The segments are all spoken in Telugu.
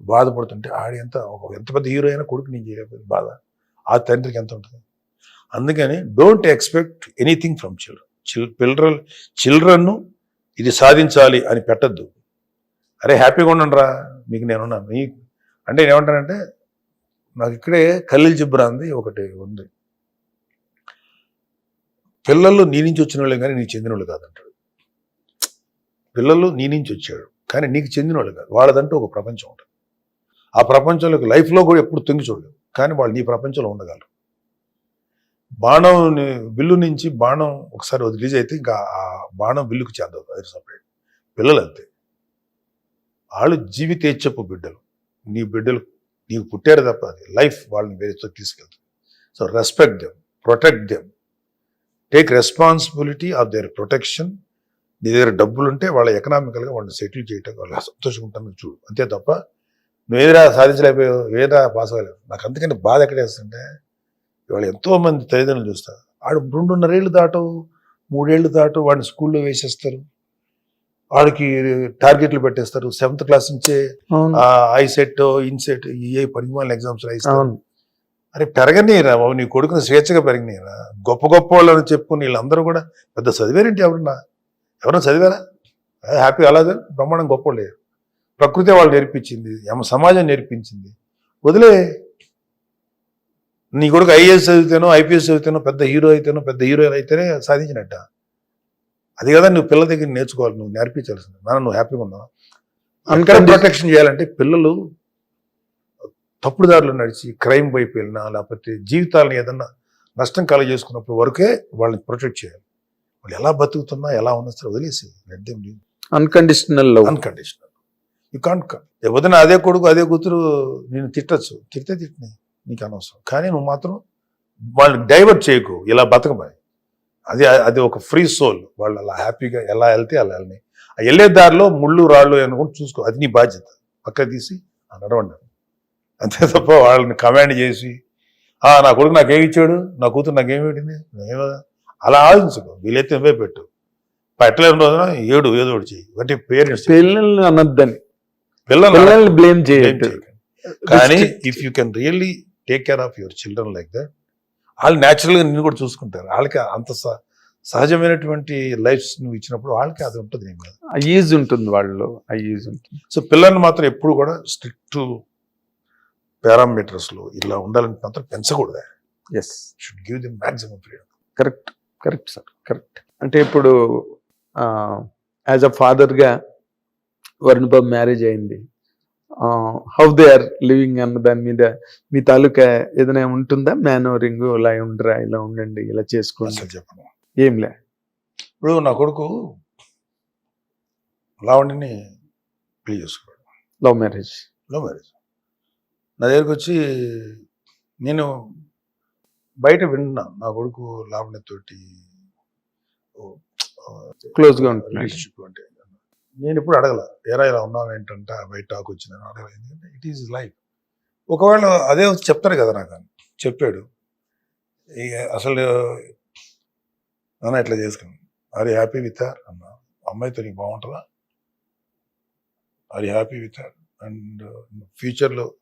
బాధపడుతుంటే ఆడి ఎంత ఒక ఎంత పెద్ద హీరో అయినా కొడుకు నేను చేయలేకపోయింది బాధ. ఆ తండ్రికి ఎంత ఉంటుంది? అందుకని don't expect anything from children chill పిల్లలు చిల్డ్రన్ను ఇది సాధించాలి అని పెట్టద్దు. అరే హ్యాపీగా ఉండండి రా మీకు నేనున్నాను మీ అంటే నేను ఏమంటానంటే నాకు ఇక్కడే ఖలీల్ జిబ్రాంది ఒకటి ఉంది. పిల్లలు నీ నుంచి వచ్చిన వాళ్ళే కానీ నీకు చెందిన వాళ్ళు కాదంటాడు. పిల్లలు నీ నుంచి వచ్చాడు కానీ నీకు చెందిన వాళ్ళు కాదు. వాళ్ళదంటూ ఒక ప్రపంచం ఉంటుంది. ఆ ప్రపంచంలోకి లైఫ్లో కూడా ఎప్పుడు తొంగి చూడలేవు. కానీ వాళ్ళు నీ ప్రపంచంలో ఉండగలరు. బాణం బిల్లు నుంచి బాణం ఒకసారి రిలీజ్ అయితే ఇంకా ఆ బాణం బిల్లుకు చెందదు. అది సపరేట్ పిల్లలు అంతే. వాళ్ళు జీవితేచ్చపు బిడ్డలు. నీ బిడ్డలు నీకు పుట్టారు తప్ప అది లైఫ్ వాళ్ళని వేరే చోటు తీసుకెళ్తుంది. So respect them protect them take responsibility of their protection నీ దగ్గర డబ్బులు ఉంటే వాళ్ళ ఎకనామికల్గా వాళ్ళని సెటిల్ చేయటం వాళ్ళు సంతోషంగా ఉంటాను చూడు. అంతే తప్ప నువ్వు ఏదిరా సాధించలేకపోయావు? ఏదా పాస్ అవ్వలేవు? నాకు అంతకంటే బాధ ఎక్కడ వేస్తుంటే ఇవాళ ఎంతో మంది తల్లిదండ్రులు చూస్తారు ఆడు రెండున్నరేళ్ళు దాటు మూడేళ్ళు దాటు వాడిని స్కూల్లో వేసేస్తారు. వాడికి టార్గెట్లు పెట్టేస్తారు. సెవెంత్ క్లాస్ నుంచే అవును. ఐ సెట్ ఇన్సెట్ ఏ పరిమాణ ఎగ్జామ్స్ రాయిస్తారు. అరే పెరగనీరా బాబు నీ కొడుకుని స్వేచ్ఛగా పెరగనీరా? గొప్ప గొప్ప వాళ్ళని చెప్పుకుని వీళ్ళందరూ కూడా పెద్ద చదివారేంటి ఎవరన్నా? ఎవరన్నా చదివారా? హ్యాపీ అలాగే బ్రహ్మాండం గొప్ప వాళ్ళే ప్రకృతి వాళ్ళు నేర్పించింది సమాజం నేర్పించింది. వదిలే నీ కొడుకు ఐఏఎస్ చదివితేనో ఐపీఎస్ చదివితేనో పెద్ద హీరో అయితేనో పెద్ద హీరో అయితేనే సాధించినట్ట. అది కదా నువ్వు పిల్లల దగ్గర నేర్చుకోవాలి నువ్వు నేర్పించాల్సింది. నాన్న నువ్వు హ్యాపీగా ఉన్నావు? Unconditional- ప్రొటెక్షన్ చేయాలంటే పిల్లలు తప్పుడు దారిలో నడిచి క్రైమ్ వైపు వెళ్ళినా లేకపోతే జీవితాలను ఏదన్నా నష్టం కలగజేసుకున్నప్పుడు వరకే వాళ్ళని ప్రొటెక్ట్ చేయాలి. వాళ్ళు ఎలా బతుకుతున్నా ఎలా ఉన్నా సరే వదిలేసి అన్కండిషనల్ అన్కండిషనల్ యూ కాంట్ వదిన అదే కొడుకు అదే కూతురు నేను తిట్టచ్చు. తిట్టే తిట్టినాయి నీకు అనవసరం. కానీ నువ్వు మాత్రం వాళ్ళని డైవర్ట్ చేయకు. ఇలా బతకమని అది అది ఒక ఫ్రీ సోల్. వాళ్ళు అలా హ్యాపీగా ఎలా వెళ్తే అలా వెళ్ళని. ఆ వెళ్ళే దారిలో ముళ్ళు రాళ్ళు అనుకుంటూ చూసుకో. అది నీ బాధ్యత. పక్క తీసి నడవండి. అంతే తప్ప వాళ్ళని కమాండ్ చేసి నా కొడుకు నాకేమి ఇచ్చాడు? నా కూతురు నాకేమి పెట్టింది? నేను అలా ఆలోచించుకో. వీలైతే పెట్టు. పెట్టలేని రోజున ఏడు ఏదో ఒకటి చెయ్యి. అంటే పేరెంట్స్ పిల్లల్ని అనద్దని. పిల్లల్ని బ్లేమ్ చేయొద్దు. కానీ if you can really take care of your children like that వాళ్ళు న్యాచురల్గా నిన్ను కూడా చూసుకుంటారు. వాళ్ళకి అంత సహజమైనటువంటి లైఫ్స్ నువ్వు ఇచ్చినప్పుడు వాళ్ళకి అది ఉంటుంది నీ మీద ఆ ఈజ్ ఉంటుంది వాళ్ళు ఆ ఈజ్ ఉంటుంది. సో పిల్లల్ని మాత్రం ఎప్పుడు కూడా స్ట్రిక్ట్ పారామీటర్స్లో ఇలా ఉండాలని మాత్రం పెంచకూడదు. Yes should give the maximum freedom correct correct sir correct అంటే ఇప్పుడు యాజ్ అ ఫాదర్గా వరుణ్ బాబు మ్యారేజ్ అయింది. హౌ దే ఆర్ లివింగ్ అన్న దాని మీద మీ తాలూకా ఏదైనా ఉంటుందా? మేనోరింగ్ ఇలా ఉండరా ఇలా ఉండండి ఇలా చేసుకోండి. చెప్పను. ఏం లే ఇప్పుడు నా కొడుకు లావణ్యని పెళ్ళి చేసుకున్నాడు. లవ్ మ్యారేజ్ లవ్ మ్యారేజ్ నా దగ్గరికి వచ్చి నేను బయట విన్నా నా కొడుకు లావణ్యతోటి Close గా ఉంటున్నాడు. రిలేషన్షిప్ అంటే. నేను ఇప్పుడు అడగల ఎరా ఇలా ఉన్నావు ఏంటంట? బయట టాక్ వచ్చిందని అడగల. ఎందుకంటే ఇట్ ఈజ్ లైఫ్. ఒకవేళ అదే చెప్తారు కదా నాకు అని. చెప్పాడు. ఇక అసలు నాన్న ఇట్లా చేసుకున్నాను. ఆర్ హ్యాపీ విత్ హర్ అన్న. అమ్మాయితో నీకు బాగుంటుందా? Are happy with her and ఫ్యూచర్లో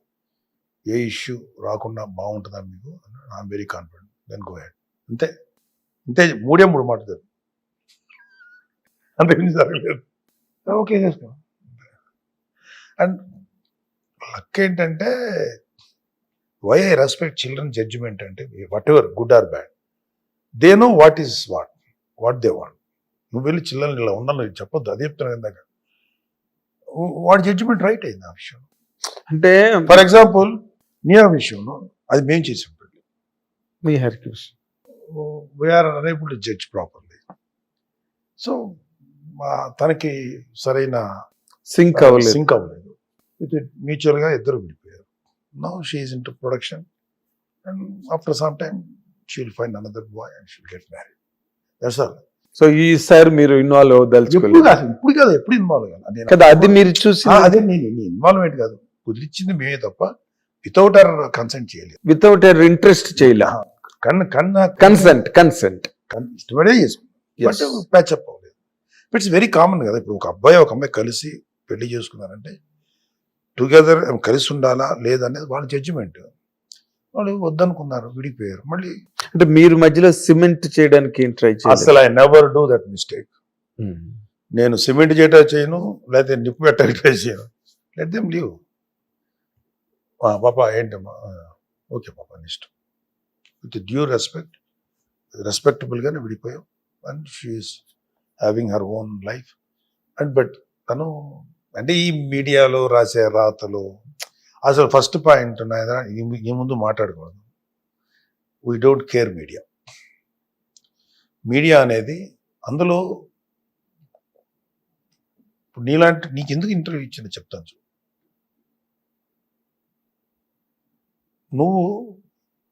ఏ ఇష్యూ రాకుండా బాగుంటుందా మీకు? I'm very confident then go ahead అంతే. అంతే మూడే మూడు మాటలు అంతే జరగలేదు. ఓకే చేసుకో అండ్ లక్ ఏంటంటే why I respect children judgement అంటే whatever good or bad. They know what is what what they want. నువ్వు వెళ్ళి చిల్డ్రన్ ఇలా ఉండాలని చెప్పొద్దు అదే చెప్తున్నాను ఇందాక. వాడి జడ్జిమెంట్ రైట్ అయింది ఆ విషయం. అంటే ఫర్ ఎగ్జాంపుల్ నీ ఆ విషయంలో అది మేము చేసాం మీ హెర్క్యూస్. We are unable to judge properly so తనకి సరైన సింక్ అవ్వలేదు. సింక్ అవ్వలేదు. ఇది మ్యూచువల్గా ఇద్దరు విడిపోయారు. Now she's into production and after some time she will find another boy and she'll get married that's all so ఈసారి మీరు ఇన్వాల్వ్ అవ్వదలుచుకోలేదు కాదు ఇప్పుడు కాదు ఎప్పుడు ఇన్వాల్వ్ కాదు అదే కదా అది మీరు చూసి అదే నేను ఇన్వాల్వ్మెంట్ కాదు. కుదిరిచ్చింది మేమే తప్ప వితౌట్ అవర్ కన్సెంట్ చేయలేదు. వితౌట్ ఎర్ ఇంట్రెస్ట్ చేయలే? కన్ను కన్న కన్సెంట్ కన్సెంట్ కన్- ఇష్టపడే చేసుకున్నాం. బట్ ప్యాచప్ అవ్వలేదు. ఇట్స్ వెరీ కామన్ కదా. ఇప్పుడు ఒక అబ్బాయి ఒక అమ్మాయి కలిసి పెళ్ళి చేసుకున్నారంటే టుగెదర్ కలిసి ఉండాలా? లేదనేది వాళ్ళ జడ్జిమెంట్ వాళ్ళు వద్దనుకున్నారు విడిపోయారు మళ్ళీ అంటే మీరు మధ్యలో సిమెంట్ చేయడానికి ట్రై అసలు I never do that mistake నేను సిమెంట్ చేయటం చేయను లేకపోతే నిప్పు పెట్టడానికి ట్రై చేయను. లెట్ దెమ్ లీవ్ పాప ఏంటమ్మా? ఓకే పాప నీ ఇష్టం. విత్ డ్యూ రెస్పెక్ట్ రెస్పెక్టబుల్గానే విడిపోయాం and she's having her own life and but తను అంటే ఈ మీడియాలో రాసే రాతలు అసలు ఫస్ట్ పాయింట్ నాయన ఈ ముందు మాట్లాడకూడదు. We don't care media media అనేది అందులో ఇప్పుడు నీలాంటి నీకు ఎందుకు ఇంటర్వ్యూ ఇచ్చింది చెప్తాను చూ నువ్వు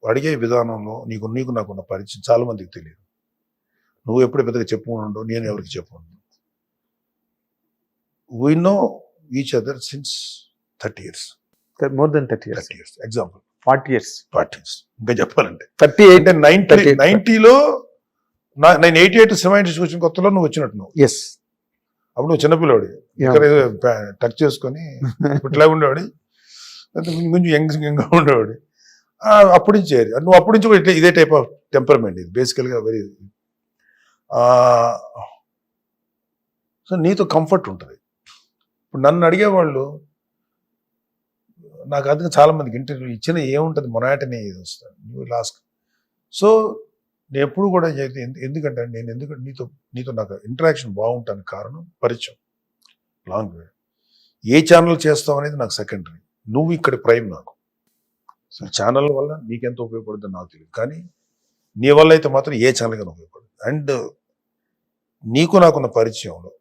అడిగే విధానంలో నీకు నీకు నాకున్న పరిచయం చాలా మందికి తెలియదు. నువ్వు ఎప్పుడు పెద్దగా చెప్పుకుండవు నేను ఎవరికి చెప్పుకుండు we know each other since thirty years more than thirty years thirty years example forty years forty years ఇంకా చెప్పాలంటే. థర్టీ ఎయిట్ అంటే నైన్టీ 38. నైన్టీలో నేను ఎయిటీ ఎయిట్ సినిమా ఇండస్ట్రీ వచ్చిన కొత్తలో నువ్వు వచ్చినట్టు నువ్వు. ఎస్ అప్పుడు నువ్వు చిన్నపిల్లవాడి ఇక్కడ ఏదో టక్ చేసుకొని ఇట్లా ఉండేవాడి కొంచెం యంగ్ యంగ్గా ఉండేవాడి అప్పటి నుంచి చేరి నువ్వు అప్పటి నుంచి కూడా ఇదే టైప్ ఆఫ్ టెంపర్మెంట్ ఇది. బేసికల్గా వెరీ సో నీతో కంఫర్ట్ ఉంటుంది. ఇప్పుడు నన్ను అడిగేవాళ్ళు నాకు అందుకే చాలామందికి ఇంటర్వ్యూ ఇచ్చిన ఏముంటుంది మొనాటనే ఇది వస్తుంది నువ్వు లాస్ట్ సో నేను ఎప్పుడు కూడా చేతి ఎందు- ఎందుకంటే నేను ఎందుకంటే నీతో నీతో నాకు ఇంటరాక్షన్ బాగుంటానికి కారణం పరిచయం లాంగ్ వే ఏ ఛానల్ చేస్తావు అనేది నాకు సెకండరీ నువ్వు ఇక్కడ ప్రైమ్ నాకు. సో ఛానల్ వల్ల నీకెంత ఉపయోగపడుతుందో నాకు తెలియదు కానీ నీ వల్ల అయితే మాత్రం ఏ ఛానల్ కానీ ఉపయోగపడుతుంది. అండ్ నీకు నాకున్న పరిచయంలో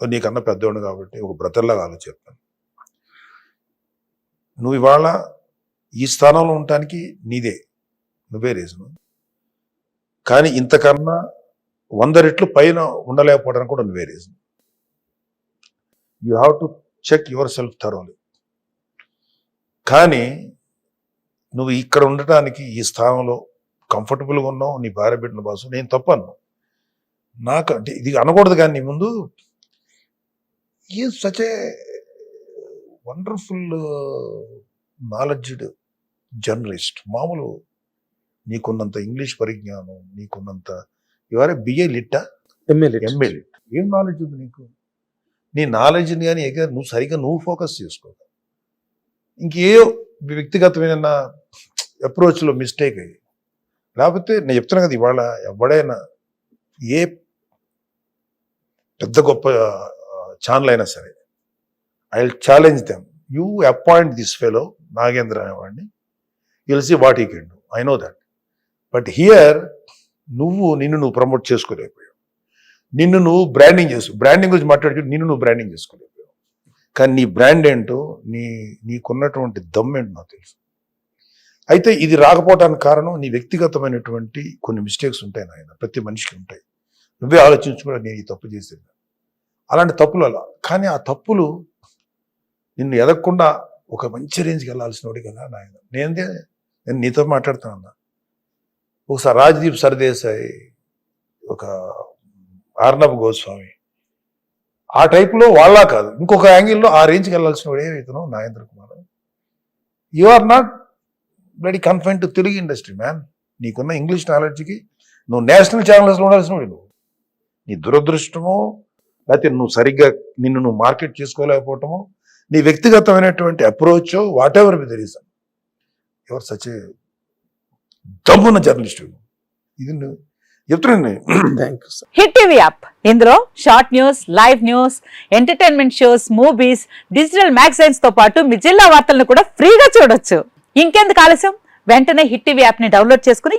నీకన్నా పెద్దవాడు కాబట్టి ఒక బ్రదర్లాగా ఆలోచిస్తాను నువ్వు ఇవాళ ఈ స్థానంలో ఉండటానికి నీదే నువ్వే రీజను కానీ ఇంతకన్నా వంద రెట్లు పైన ఉండలేకపోవడానికి కూడా నువ్వే reason you have to check yourself thoroughly కానీ నువ్వు ఇక్కడ ఉండటానికి ఈ స్థానంలో కంఫర్టబుల్గా ఉన్నావు నీ భార్య బిడ్డను బాసు నేను తప్పను. నాకు అంటే ఇది అనకూడదు కానీ ముందు. ఈ such a wonderful knowledged journalist మామూలు నీకున్నంత ఇంగ్లీష్ పరిజ్ఞానం నీకున్నంత ఇవారే బిఏ లిట్టా ఎమ్మెల్యే ఎంఏ లిట్ ఏం నాలెడ్జ్ ఉంది నీకు? నీ నాలెడ్జ్ని కానీ ఎగ నువ్వు సరిగ్గా నువ్వు ఫోకస్ చేసుకో ఇంకే వ్యక్తిగతమైన అప్రోచ్లో మిస్టేక్ అయ్యి. లేకపోతే నేను చెప్తున్నా కదా ఇవాళ ఎవడైనా ఏ పెద్ద గొప్ప ఛానల్ అయినా సరే I will challenge them. You appoint this fellow Nagendra అనేవాడిని. Will see what he can do. I know that. But here నువ్వు నిన్ను నువ్వు ప్రమోట్ చేసుకోలేకపోయావు. నిన్ను నువ్వు బ్రాండింగ్ చేసు బ్రాండింగ్ గురించి మాట్లాడుకుంటే నిన్ను నువ్వు బ్రాండింగ్ చేసుకోలేకపోయావు. కానీ నీ బ్రాండ్ ఏంటో నీ నీకున్నటువంటి దమ్ ఏంటో నాకు తెలుసు. అయితే ఇది రాకపోవడానికి కారణం నీ వ్యక్తిగతమైనటువంటి కొన్ని మిస్టేక్స్ ఉంటాయి నాయన. ప్రతి మనిషికి ఉంటాయి. నువ్వే ఆలోచించుకున్నా నేను ఈ తప్పు చేసింది అలాంటి తప్పులు అలా కానీ ఆ తప్పులు నిన్ను ఎదగకుండా ఒక మంచి రేంజ్కి వెళ్ళాల్సిన వాడి కదా నాయన. నేనే నేను నీతో మాట్లాడుతున్నా ఒకసారి రాజ్దీప్ సర్దేశాయి ఒక ఆర్నబ్ గోస్వామి. ఆ టైప్లో వాళ్ళ కాదు. ఇంకొక యాంగిల్లో ఆ రేంజ్కి వెళ్ళాల్సిన వాడు ఏమైతున్నావు Nagendra Kumar. You are not bloody confine to Telugu industry man నీకున్న ఇంగ్లీష్ నాలెడ్జ్కి నువ్వు నేషనల్ ఛానల్స్లో ఉండాల్సిన వాడు నువ్వు. నీ దురదృష్టమో లేకపోతే నువ్వు సరిగ్గా నిన్ను నువ్వు మార్కెట్ చేసుకోలేకపోవటమో నీ వ్యక్తిగతమైనటువంటి approach whatever with reason ఎవరు సచ్ దమ్మున్న జర్నలిస్ట్ ఇది హిట్ టీవీ యాప్ ఇందులో short news live news entertainment shows movies digital మ్యాగజైన్స్తో పాటు మీ జిల్లా వార్తలను కూడా ఫ్రీగా చూడొచ్చు. ఇంకెందుకు ఆలస్యం? వెంటనే హిట్ టీవీ యాప్ని డౌన్లోడ్ చేసుకుని